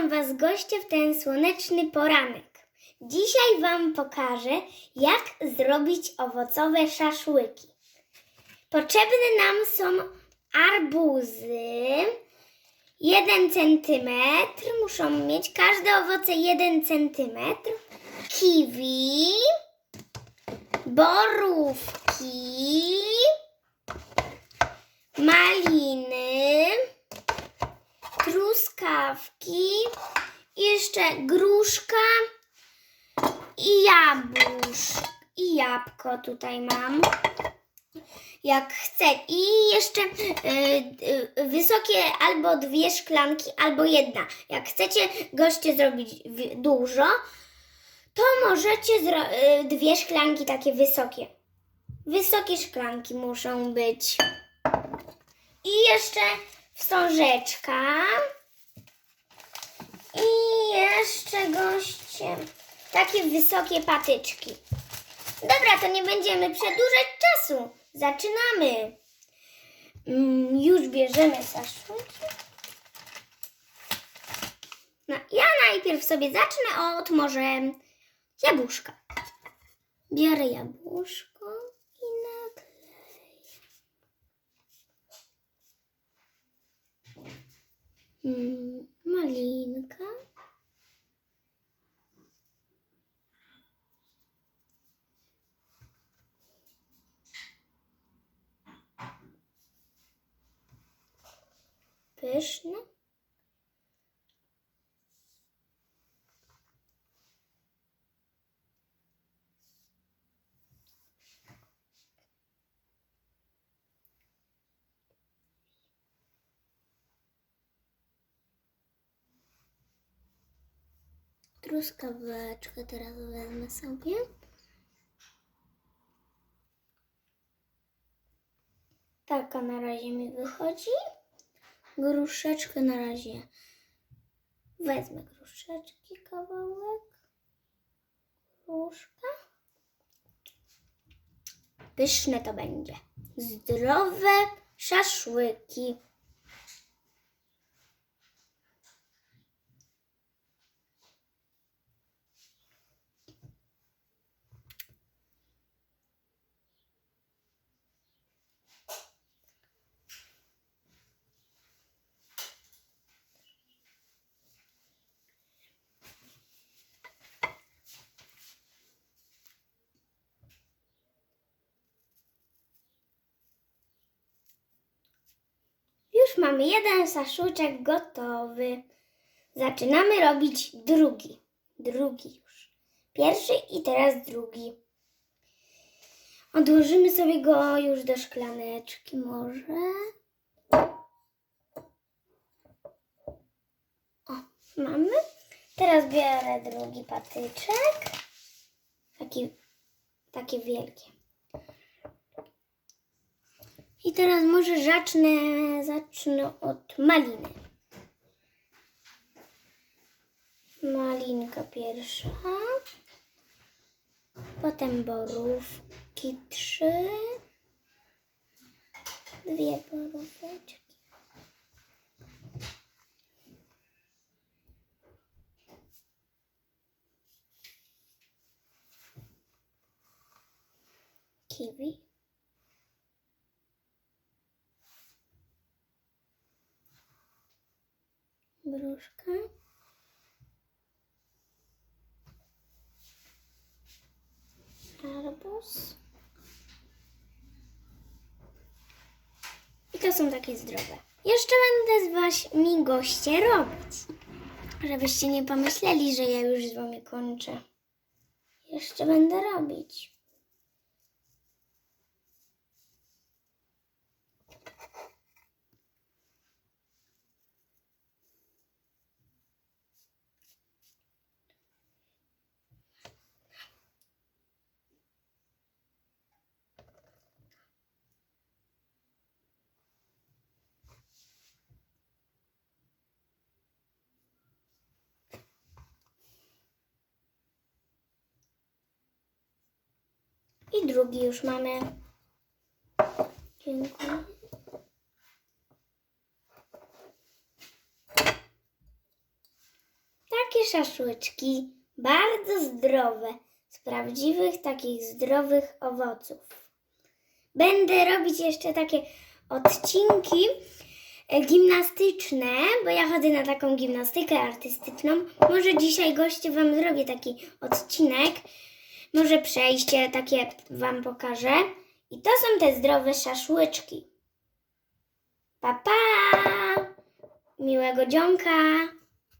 Witam Was goście w ten słoneczny poranek. Dzisiaj Wam pokażę, jak zrobić owocowe szaszłyki. Potrzebne nam są arbuzy 1 cm, muszą mieć każde owoce 1 cm, kiwi, borówki, maliny, truskawki, jeszcze gruszka i jabłusz. I jabłko tutaj mam. Jak chcę. I jeszcze y, y, wysokie albo dwie szklanki, albo jedna. Jak chcecie goście zrobić dużo, to możecie y, dwie szklanki takie wysokie. Wysokie szklanki muszą być. I jeszcze wstążeczka. I jeszcze goście takie wysokie patyczki. Dobra, to nie będziemy przedłużać czasu. Zaczynamy. Mm, już bierzemy szaszłyki. No, ja najpierw sobie zacznę od może jabłuszka. Biorę jabłuszko i nakleję. Mm, malinka. Pyszne. Truskaweczkę teraz wezmę sobie. Taka na razie mi wychodzi. Gruszeczkę na razie wezmę gruszeczki kawałek. Gruszka. Pyszne to będzie. Zdrowe szaszłyki. Już mamy jeden szaszłyczek gotowy. Zaczynamy robić drugi. Drugi już. Pierwszy i teraz drugi. Odłożymy sobie go już do szklaneczki może. O, mamy. Teraz biorę drugi patyczek. Taki, takie wielkie. I teraz może zacznę, zacznę od maliny. Malinka pierwsza. Potem borówki trzy. Dwie boróweczki. Kiwi. Gruszka. Arbuz. I to są takie zdrowe. Jeszcze będę z wami goście robić. Żebyście nie pomyśleli, że ja już z wami kończę. Jeszcze będę robić. I drugi już mamy. Dziękuję. takie szaszłyczki, bardzo zdrowe, z prawdziwych takich zdrowych owoców. Będę robić jeszcze takie odcinki e, gimnastyczne, bo ja chodzę na taką gimnastykę artystyczną. Może dzisiaj goście Wam zrobię taki odcinek. Może przejście takie Wam pokażę. I to są te zdrowe szaszłyczki. Pa, pa! Miłego dzionka!